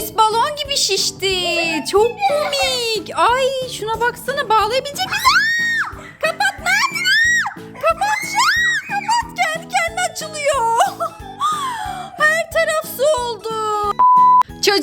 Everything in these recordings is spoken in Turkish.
sosis balon gibi şişti. Çok komik. Ay şuna baksana bağlayabilecek misin? Kapat ne? Kapat şu. Kapat kendi kendine açılıyor. Her taraf su oldu.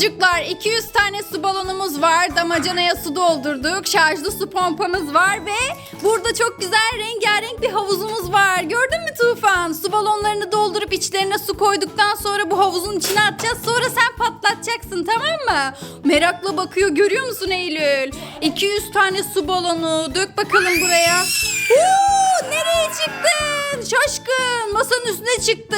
Çocuklar 200 tane su balonumuz var. Damacanaya su doldurduk. Şarjlı su pompamız var ve burada çok güzel rengarenk bir havuzumuz var. Gördün mü Tufan? Su balonlarını doldurup içlerine su koyduktan sonra bu havuzun içine atacağız. Sonra sen patlatacaksın tamam mı? Merakla bakıyor görüyor musun Eylül? 200 tane su balonu. Dök bakalım buraya. Oo, nereye çıktın? Şaşkın. Masanın üstüne çıktı.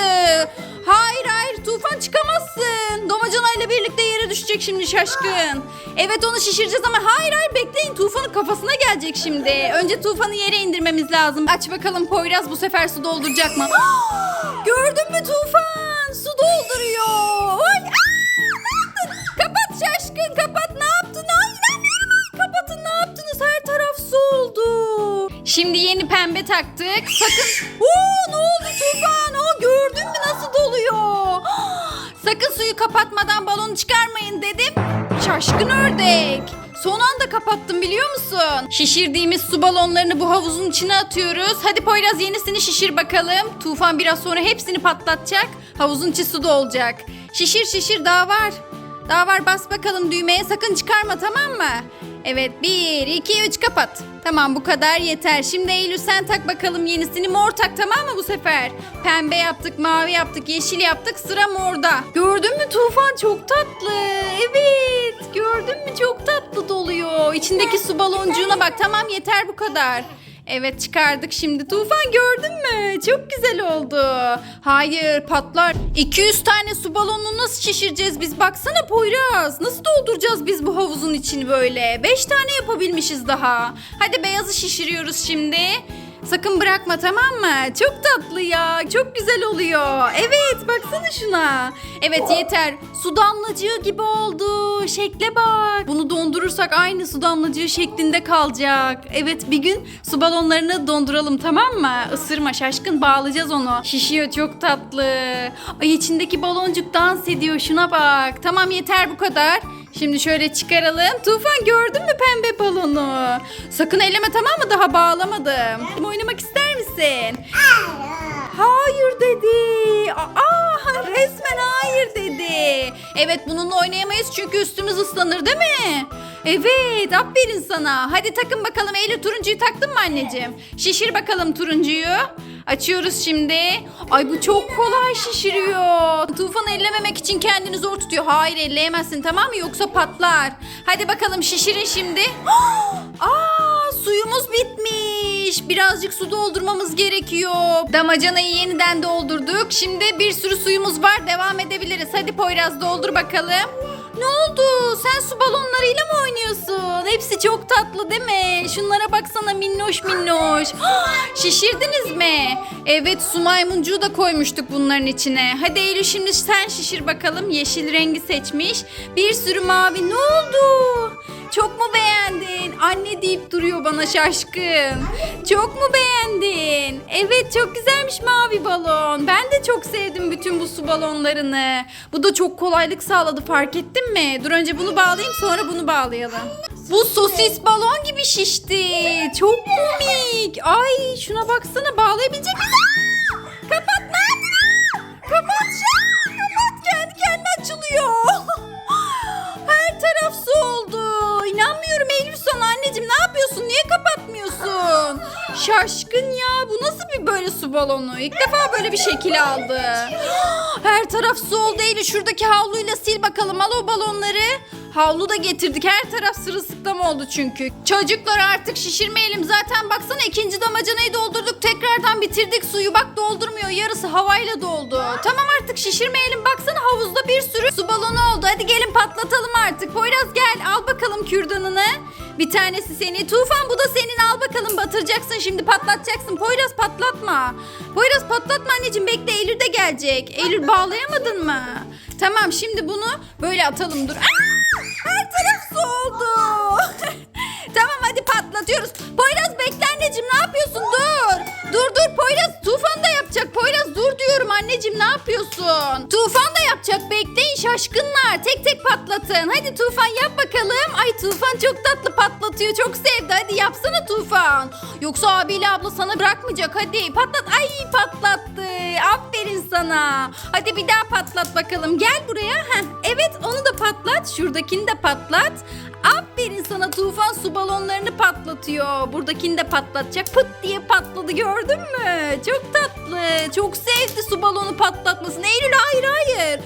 Hayır hayır Tufan çıkamazsın. Domacana ile birlikte yere düşecek şimdi şaşkın. Evet onu şişireceğiz ama hayır hayır bekleyin. Tufan'ın kafasına gelecek şimdi. Önce Tufan'ı yere indirmemiz lazım. Aç bakalım Poyraz bu sefer su dolduracak mı? Gördün mü Tufan? Su dolduruyor. Ay? Kapat şaşkın kapat Şimdi yeni pembe taktık. Sakın. Oo ne oldu Tufan? O gördün mü nasıl doluyor? Sakın suyu kapatmadan balonu çıkarmayın dedim. Şaşkın ördek. Son anda kapattım biliyor musun? Şişirdiğimiz su balonlarını bu havuzun içine atıyoruz. Hadi Poyraz yenisini şişir bakalım. Tufan biraz sonra hepsini patlatacak. Havuzun içi su dolacak. Şişir şişir daha var. Daha var bas bakalım düğmeye sakın çıkarma tamam mı? Evet 1, 2, 3 kapat. Tamam bu kadar yeter. Şimdi Eylül sen tak bakalım yenisini mor tak tamam mı bu sefer? Pembe yaptık, mavi yaptık, yeşil yaptık sıra morda. Gördün mü Tufan çok tatlı. Evet gördün mü çok tatlı doluyor. İçindeki su baloncuğuna bak tamam yeter bu kadar. Evet çıkardık şimdi. Tufan gördün mü? Çok güzel oldu. Hayır patlar. 200 tane su balonunu nasıl şişireceğiz biz? Baksana Poyraz. Nasıl dolduracağız biz bu havuzun içini böyle? 5 tane yapabilmişiz daha. Hadi beyazı şişiriyoruz şimdi. Sakın bırakma tamam mı? Çok tatlı ya. Çok güzel oluyor. Evet baksana şuna. Evet yeter. Su damlacığı gibi oldu. Şekle bak. Bunu dondurursak aynı su damlacığı şeklinde kalacak. Evet bir gün su balonlarını donduralım tamam mı? Isırma şaşkın bağlayacağız onu. Şişiyor çok tatlı. Ay içindeki baloncuk dans ediyor şuna bak. Tamam yeter bu kadar. Şimdi şöyle çıkaralım. Tufan gördün mü pembe balonu? Sakın elleme tamam mı? Daha bağlamadım. Oynamak ister misin? Hayır dedi. Aa resmen hayır dedi. Evet bununla oynayamayız çünkü üstümüz ıslanır değil mi? Evet aferin sana. Hadi takın bakalım Eylül turuncuyu taktın mı anneciğim? Şişir bakalım turuncuyu. Açıyoruz şimdi. Ay bu çok kolay şişiriyor. Tufan ellememek için kendini zor tutuyor. Hayır elleyemezsin tamam mı yoksa patlar. Hadi bakalım şişirin şimdi. Aa suyumuz bitmiş. Birazcık su doldurmamız gerekiyor. Damacanayı yeniden doldurduk. Şimdi bir sürü suyumuz var. Devam edebiliriz. Hadi Poyraz doldur bakalım. Ne oldu? Sen çok tatlı değil mi? Şunlara baksana minnoş minnoş. Şişirdiniz mi? Evet su maymuncuğu da koymuştuk bunların içine. Hadi Eylül şimdi sen şişir bakalım. Yeşil rengi seçmiş. Bir sürü mavi. Ne oldu? Çok mu beğendin? Anne deyip duruyor bana şaşkın. Çok mu beğendin? Evet çok güzelmiş mavi balon. Ben de çok sevdim bütün bu su balonlarını. Bu da çok kolaylık sağladı fark ettin mi? Dur önce bunu bağlayayım sonra bunu bağlayalım. Bu sosis balon gibi şişti. Çok komik. Ay şuna baksana bağlayabilecek misin? Kapat yapıyorsun? Kapat şu. Kapat kendi kendine açılıyor. Her taraf su oldu. İnanmıyorum Eylül sana anneciğim ne yapıyorsun? Niye kapatmıyorsun? Şaşkın ya bu nasıl bir böyle su balonu? İlk defa böyle bir şekil aldı. Her taraf su oldu Eylül şuradaki havluyla sil bakalım al o balonları. Havlu da getirdik her taraf sırılsıklam oldu çünkü. Çocuklar artık şişirmeyelim zaten baksana ikinci damacanayı doldurduk tekrardan bitirdik suyu bak doldurmuyor yarısı havayla doldu. Tamam artık şişirmeyelim baksana havuzda bir sürü su balonu oldu hadi gelin patlatalım artık. Poyraz gel al bakalım kürdanını. Bir tanesi seni. Tufan bu da senin al bakalım batıracaksın şimdi patlatacaksın. Poyraz patlatma. Poyraz patlatma anneciğim bekle Eylül de gelecek. Eylül bağlayamadın mı? Tamam şimdi bunu böyle atalım dur. Aa! Hadi patlatıyoruz. Poyraz bekle anneciğim ne yapıyorsun dur. Dur dur Poyraz Tufan da yapacak. Anneciğim ne yapıyorsun? Tufan da yapacak bekleyin şaşkınlar. Tek tek patlatın. Hadi Tufan yap bakalım. Ay Tufan çok tatlı patlatıyor. Çok sevdi. Hadi yapsana Tufan. Yoksa abiyle abla sana bırakmayacak. Hadi patlat. Ay patlattı. Aferin sana. Hadi bir daha patlat bakalım. Gel buraya. Heh, evet onu da patlat. Şuradakini de patlat. Aferin sana Tufan su balonlarını patlatıyor. Buradakini de patlatacak. Pıt diye patladı gördün mü? Çok tatlı. Çok sevdi su balonu patlatmasını. Eylül hayır hayır.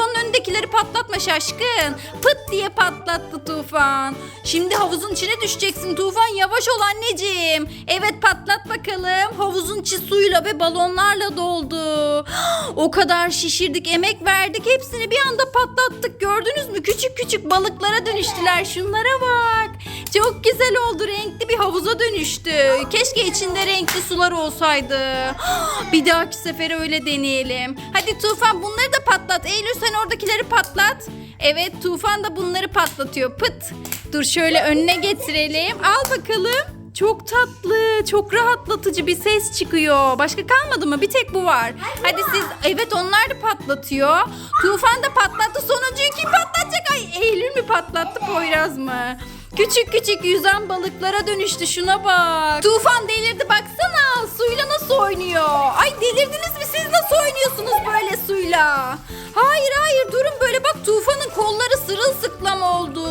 Tufanın önündekileri patlatma şaşkın. Pıt diye patlattı Tufan. Şimdi havuzun içine düşeceksin Tufan. Yavaş ol anneciğim. Evet patlat bakalım. Havuzun içi suyla ve balonlarla doldu. O kadar şişirdik, emek verdik. Hepsini bir anda patlattık. Gördünüz mü? Küçük küçük balıklara dönüştüler. Şunlara bak. Çok güzel oldu. Renkli bir havuza dönüştü. Keşke içinde renkli sular olsaydı. Bir dahaki sefere öyle deneyelim. Hadi Tufan bunları da patlat. Eylül sen oradakileri patlat. Evet Tufan da bunları patlatıyor. Pıt. Dur şöyle önüne getirelim. Al bakalım. Çok tatlı, çok rahatlatıcı bir ses çıkıyor. Başka kalmadı mı? Bir tek bu var. Hadi siz, evet onlar da patlatıyor. Tufan da patlattı. Sonuncuyu kim patlatacak? Ay Eylül mü patlattı, Poyraz mı? Küçük küçük yüzen balıklara dönüştü şuna bak. Tufan delirdi baksana. Suyla nasıl oynuyor? Ay delirdiniz mi siz nasıl oynuyorsunuz böyle suyla? Hayır hayır durun böyle bak Tufan'ın kolları sırılsıklam oldu.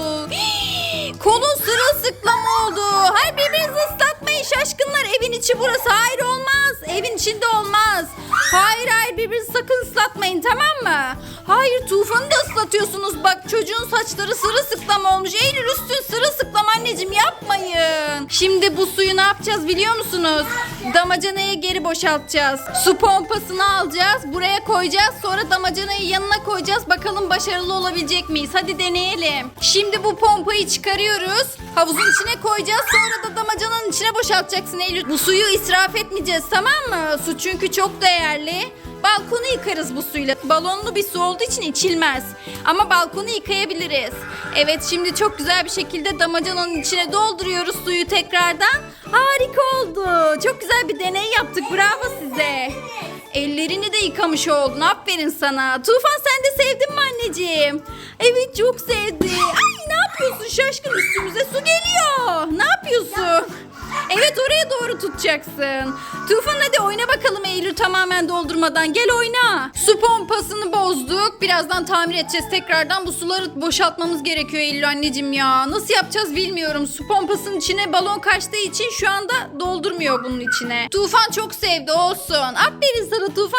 Kolun sırılsıklam şaşkınlar. Evin içi burası. Hayır olmaz. Evin içinde olmaz. Hayır hayır birbirinizi sakın ıslatmayın tamam mı? Hayır Tufan'ı da ıslatıyorsunuz. Bak çocuğun saçları sırılsıklam olmuş. Eylül üstün sırılsıklam anneciğim yapmayın. Şimdi bu suyu ne yapacağız biliyor musunuz? Damacanaya geri boşaltacağız. Su pompasını alacağız. Buraya koyacağız. Sonra damacanayı yanına koyacağız. Bakalım başarılı olabilecek miyiz? Hadi deneyelim. Şimdi bu pompayı çıkarıyoruz. Havuzun içine koyacağız. Sonra da damacananın içine boşaltacaksın Eylül. Bu suyu israf etmeyeceğiz tamam mı? Su çünkü çok değerli. Balkonu yıkarız bu suyla. Balonlu bir su olduğu için içilmez. Ama balkonu yıkayabiliriz. Evet şimdi çok güzel bir şekilde damacananın içine dolduruyoruz suyu tekrardan. Harika oldu. Çok güzel bir deney yaptık. Bravo size. Ellerini de yıkamış oldun. Aferin sana. Tufan sen de sevdin mi anneciğim? Evet çok sevdi. Ay ne yapıyorsun şaşkın üstümüze su geliyor. Ne yapıyorsun? Evet oraya doğru tutacaksın. Tufan hadi oyna bakalım Eylül tamamen doldurmadan. Gel oyna. Su pompasını bozduk. Birazdan tamir edeceğiz tekrardan. Bu suları boşaltmamız gerekiyor Eylül anneciğim ya. Nasıl yapacağız bilmiyorum. Su pompasının içine balon kaçtığı için şu anda doldurmuyor bunun içine. Tufan çok sevdi olsun. Aferin sana Tufan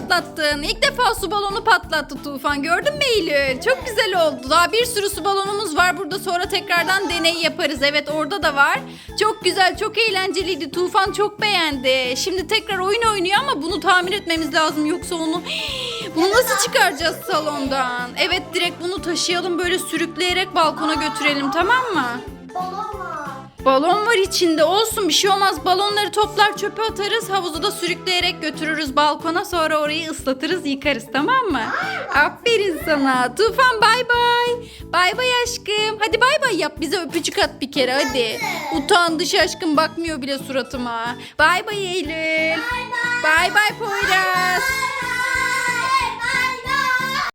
patlattın. İlk defa su balonu patlattı Tufan. Gördün mü Eylül? Çok güzel oldu. Daha bir sürü su balonumuz var burada. Sonra tekrardan deney yaparız. Evet orada da var. Çok güzel, çok eğlenceliydi. Tufan çok beğendi. Şimdi tekrar oyun oynuyor ama bunu tamir etmemiz lazım. Yoksa onu... Bunu nasıl çıkaracağız salondan? Evet direkt bunu taşıyalım böyle sürükleyerek balkona götürelim tamam mı? Balon. Balon var içinde olsun bir şey olmaz. Balonları toplar çöpe atarız. Havuzu da sürükleyerek götürürüz balkona. Sonra orayı ıslatırız yıkarız tamam mı? Aferin sana. Tufan bay bay. Bay bay aşkım. Hadi bay bay yap bize öpücük at bir kere hadi. Utandı şaşkın bakmıyor bile suratıma. Bay bay Eylül. Bay bay Poyraz.